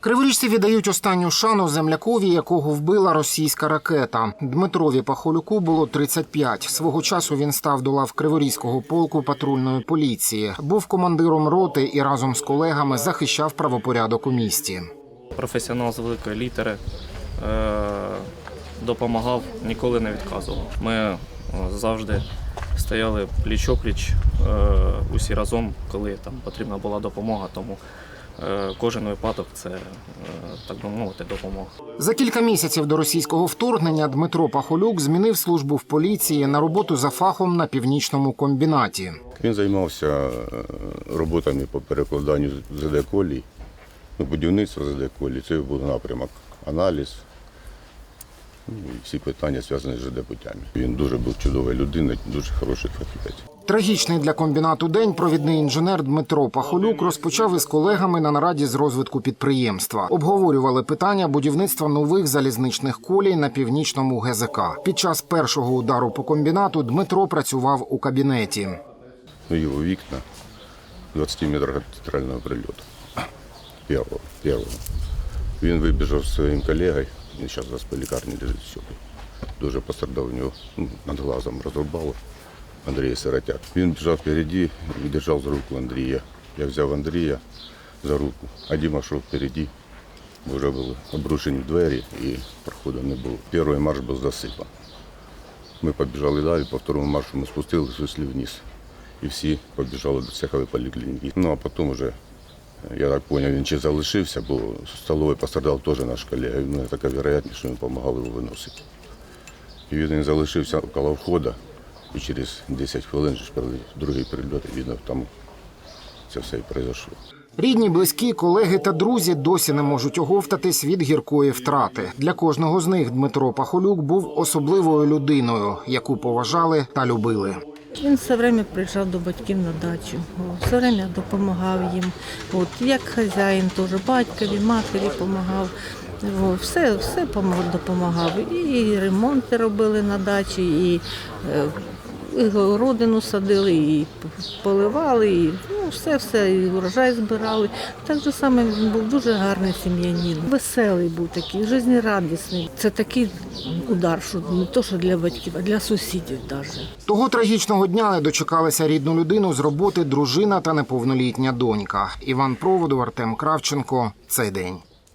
Криворіжці віддають останню шану землякові, якого вбила російська ракета. Дмитрові Пахолюку було 35. Свого часу він став до лав Криворізького полку патрульної поліції. Був командиром роти і разом з колегами захищав правопорядок у місті. професіонал з великої літери, е, допомагав, ніколи не відказував. Ми е, завжди стояли пліч-опліч, е, усі разом, коли там потрібна була допомога, тому кожен випадок це, е, так би мовити, допомога. За кілька місяців до російського вторгнення Дмитро Пахолюк змінив службу в поліції на роботу за фахом на північному комбінаті. Він займався е, роботами по перекладанню ЗД колій, ну, будівництво ЗД колій. Це був напрямок аналіз. ну, і Всі питання зв'язані з ЖД путями. Він дуже був чудовою людиною, дуже хороший фахівець. Трагічний для комбінату день провідний інженер Дмитро Пахолюк розпочав із колегами на нараді з розвитку підприємства. Обговорювали питання будівництва нових залізничних колій на північному ГЗК. Під час першого удару по комбінату Дмитро працював у кабінеті. Ну, його вікна 20 метрів від театрального прильоту. Первого, первого. Він вибіжав зі своїм колегою, він зараз в лікарні лежить. Дуже пострадав у нього ну, над глазом розрубало. Андрій Сиротяк. Він біжав впереді і держав за руку Андрія. Я взяв Андрія за руку, а Діма йшов впереді. Вже були обрушені двері і проходу не було. Перший марш був засипан. Ми побіжали далі, по второму маршу ми спустилися, вийшли вниз. І всі побіжали до цехової поліклініки. Ну а потім вже, я так зрозумів, він чи залишився, бо з столової пострадав теж наш колега. Ну, така вероятність, що ми допомагали його виносити. І він залишився коло входу, і через 10 хвилин ж другий прильот, і там це все і пройшло. Рідні, близькі, колеги та друзі досі не можуть оговтатись від гіркої втрати. Для кожного з них Дмитро Пахолюк був особливою людиною, яку поважали та любили. Він все время приїжджав до батьків на дачу, все время допомагав їм. От, як хазяїн теж батькові, матері допомагав. Все, все допомагав. І ремонти робили на дачі, і, е, і родину садили, і поливали, і ну, все, все, і урожай збирали. Так же саме він був дуже гарний сім'янин. Веселий був такий, жизнерадісний. Це такий удар, що не то, що для батьків, а для сусідів навіть. Того трагічного дня не дочекалися рідну людину з роботи дружина та неповнолітня донька. Іван Проводов, Артем Кравченко. Цей день.